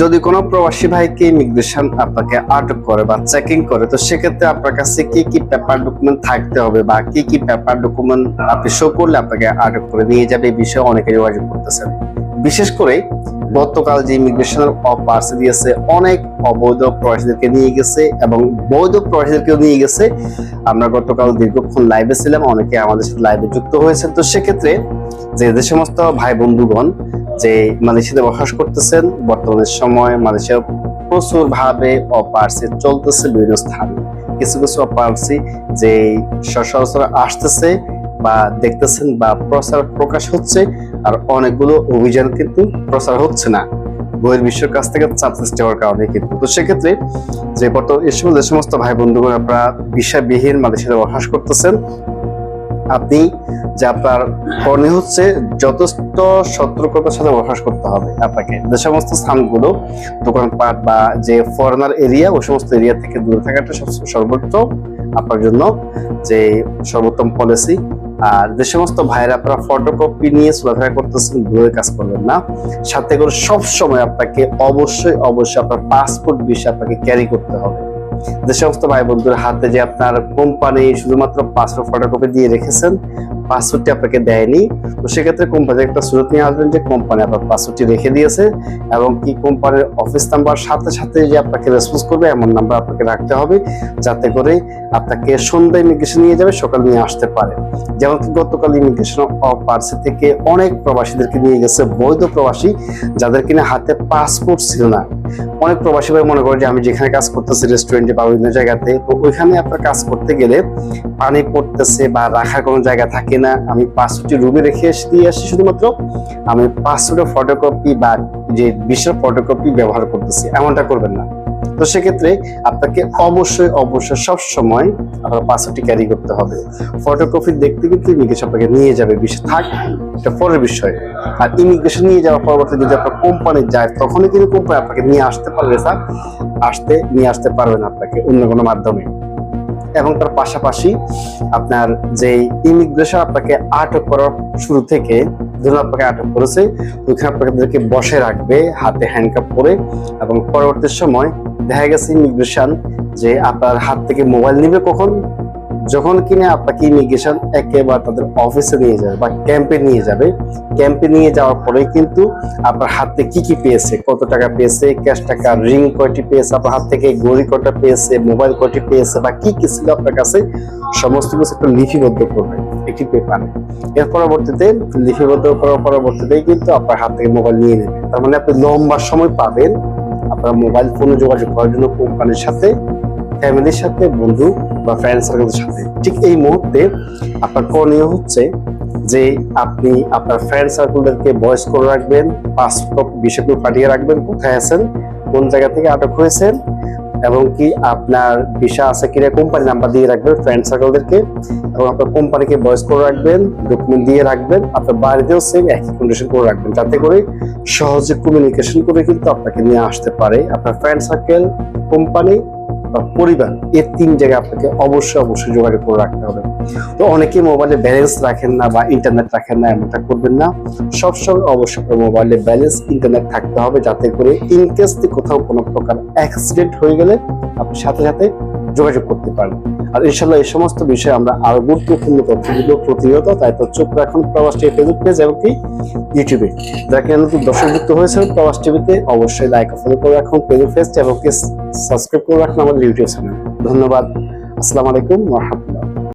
যদি কোনো প্রবাসী ভাইকে ইমিগ্রেশন আপনাকে আটক করে বা চেকিং করে, তো সেক্ষেত্রে আপনার কাছে কি কি পেপার ডকুমেন্ট থাকতে হবে বা কি কি পেপার ডকুমেন্ট আপনি শো করলে আপনাকে আটক করে নিয়ে যাবে, এই বিষয়ে অনেকে যোগাযোগ করতেছেন। বিশেষ করে গতকাল যে ইমিগ্রেশনের পার্সে দিয়েছে, অনেক অবৈধ প্রবাসীদেরকে নিয়ে গেছে এবং বৈধ প্রবাসীদেরকেও নিয়ে গেছে। আমরা গতকাল দীর্ঘক্ষণ লাইভে ছিলাম, অনেকে আমাদের সাথে লাইভে যুক্ত হয়েছে তো সেক্ষেত্রে যে যে সমস্ত ভাই বন্ধুগণ যে মালয়েশিয়াতে বসবাস করতেছেন, বর্তমানে সময় মালয়েশিয়া প্রচুর ভাবে অপারসি চলতেছে বিভিন্ন স্থানে। কিছু কিছু অপারসি যে সচরাচর আসতেছে বা দেখতেছেন বা প্রচার প্রকাশ হচ্ছে, আর অনেকগুলো অভিযান কিন্তু প্রচার হচ্ছে না। বইয়ের বিশ্বের কাছ থেকে চাপ সৃষ্টি হওয়ার কারণে কিন্তু। তো সেক্ষেত্রে যে বর্ত এ সময় যে সমস্ত ভাই বন্ধুগণ আপনারা বিষয়বিহীন মালয়েশিয়াতে বসবাস করতেছেন, আপনি যে আপনার করণীয় হচ্ছে, যথেষ্ট সতর্কতার সাথে বসবাস করতে হবে আপনাকে। যে সমস্ত স্থানগুলো দোকানপাট বা যে ফরেনার এরিয়া ওই সমস্ত এরিয়া থেকে দূরে থাকাটা সব- সর্বোত্তম আপনার জন্য যে সর্বোত্তম পলিসি আর যে সমস্ত ভাইরা আপনারা ফটোকপি নিয়ে চলাফেরা করতেছেন দূরে কাজ করবেন না। সাথে করে সব সময় আপনাকে অবশ্যই অবশ্যই আপনার পাসপোর্ট বিষয়ে আপনাকে ক্যারি করতে হবে। যে সমস্ত ভাই বন্ধুর হাতে যে আপনার কোম্পানি শুধুমাত্র পাসপোর্ট ফটোকপি দিয়ে রেখেছেন পাসপোর্টটি আপনাকে দেয়নি, তো সেক্ষেত্রে কোম্পানি একটা সুযোগ নিয়ে আসবেন যে কোম্পানি আপনার পাসপোর্টটি রেখে দিয়েছে এবং কি কোম্পানির অফিস নাম্বার সাথে সাথে যে আপনাকে রেসপন্স করবে, এমন নাম্বার আপনাকে রাখতে হবে যাতে করে আপনাকে সন্ধ্যা ইমিগ্রেশন নিয়ে যাবে, সকাল নিয়ে আসতে পারে। যেমন কি গতকাল ইমিগ্রেশন অফ পার্সি থেকে অনেক প্রবাসীদেরকে নিয়ে গেছে, বৈধ প্রবাসী, যাদের কিনা হাতে পাসপোর্ট ছিল না। অনেক প্রবাসী ভাই মনে করে যে আমি যেখানে কাজ করতেছি রেস্টুরেন্টে বা বিভিন্ন জায়গাতে, তো ওইখানে আপনার কাজ করতে গেলে পানি পড়তেছে বা রাখার কোনো জায়গা থাকে না আমি পাসপোর্টটি রুমে রেখে দিয়ে আসি শুধুমাত্র। আমি পাসপোর্টের ফটোকপি বা যে বিশের ফটোকপি ব্যবহার করতেছি, এমনটা করবেন না। তো সেক্ষেত্রে আপনাকে অবশ্যই অবশ্যই সব সময় আপনার পাসপোর্টটি ক্যারি করতে হবে। ফটোকপি দেখতে কিন্তু ইমিগ্রেশন আপনাকে নিয়ে যাবে, বিষয় থাক, এটা পরের বিষয়। আর ইমিগ্রেশন নিয়ে যাওয়ার পরবর্তী যদি আপনার কোম্পানি যায়, তখনই কিন্তু কোম্পানি আপনাকে নিয়ে আসতে পারবে স্যার আসতে, নিয়ে আসতে পারবেন আপনাকে অন্য কোনো মাধ্যমে। এবং তার পাশাপাশি আপনার যে ইমিগ্রেশন আপনাকে আটক করার শুরু থেকে ধরুন আপনাকে আটক করেছে, ওইখানে আপনাকে বসে রাখবে, হাতে হ্যান্ডকাপ করে এবং পরবর্তী সময় দেখা গেছে ইমিগ্রেশন যে আপনার হাত থেকে মোবাইল নিবে কখন? যখন কিনা আপনাকে ইমিগ্রেশন একেবারে তাদের অফিসে নিয়ে যাবে বা ক্যাম্পে নিয়ে যাবে ক্যাম্পে নিয়ে যাওয়ার পরে কিন্তু আপনার হাতে কি কি পেয়েছে, কত টাকা পেয়েছে ক্যাশ টাকা রিং কয়টি পেয়েছে আপনার হাত থেকে, ঘড়ি কটা পেয়েছে মোবাইল কয়টি পেয়েছে বা কি কি ছিল আপনার কাছে, সমস্ত কিছু একটা লিপিবদ্ধ করবে একটি পেপারে এর পরবর্তীতে লিপিবদ্ধ করার পরবর্তীতেই কিন্তু আপনার হাত থেকে মোবাইল নিয়ে নেবে। তার মানে আপনি লম্বা সময় পাবেন আপনার মোবাইল ফোনে যোগাযোগ করার জন্য কোম্পানির সাথে ফ্যামিলির সাথে, বন্ধু বা ফ্রেন্ড সার্কেলের সাথে ঠিক এই মুহূর্তে আপনার করণীয় হচ্ছে যে আপনি আপনার ফ্রেন্ড সার্কেলদেরকে ভয়েস করে রাখবেন পাসপোর্ট বিষয়গুলো পাঠিয়ে রাখবেন কোথায় আছেন, কোন জায়গা থেকে আটক হয়েছেন, এবং কি আপনার ভিসা আছে কিনা কোম্পানি নাম্বার দিয়ে রাখবেন ফ্রেন্ড সার্কেলদেরকে এবং আপনার কোম্পানিকে ভয়েস করে রাখবেন ডকুমেন্ট দিয়ে রাখবেন, আপনার বাড়িতেও সেম একই কন্ডিশন করে রাখবেন। যাতে করে সহজে কমিউনিকেশন করে কিন্তু আপনাকে নিয়ে আসতে পারে আপনার ফ্রেন্ড সার্কেল কোম্পানি বা পরিবার এর তিন জায়গায় আপনাকে অবশ্যই অবশ্যই যোগাযোগ করে রাখতে হবে। তো অনেকে মোবাইলে ব্যালেন্স রাখেন না বা ইন্টারনেট রাখেন না, এমনটা করবেন না। সবসময় অবশ্যই মোবাইলে ব্যালেন্স ইন্টারনেট থাকতে হবে, যাতে করে ইনকেস কোথাও কোনো প্রকার অ্যাক্সিডেন্ট হয়ে গেলে, আপনি সাথে সাথে যোগাযোগ করতে পারেন আর ইনশাল্লাহ এই সমস্ত বিষয়ে আমরা আরও গুরুত্বপূর্ণ তথ্য প্রতিহত তাই তো চোখ রাখুন প্রবাস টিভি ফেসবুক পেজ এবং কি ইউটিউবে। যারা কেন নতুন দর্শকযুক্ত হয়েছেন প্রবাস টিভিতে অবশ্যই লাইক ফলো করে রাখুন ফেসবুক পেজ এবং কি সাবস্ক্রাইব করে রাখুন আমাদের ইউটিউব চ্যানেল ধন্যবাদ। আসসালামু আলাইকুম রহমতুল্লাহ।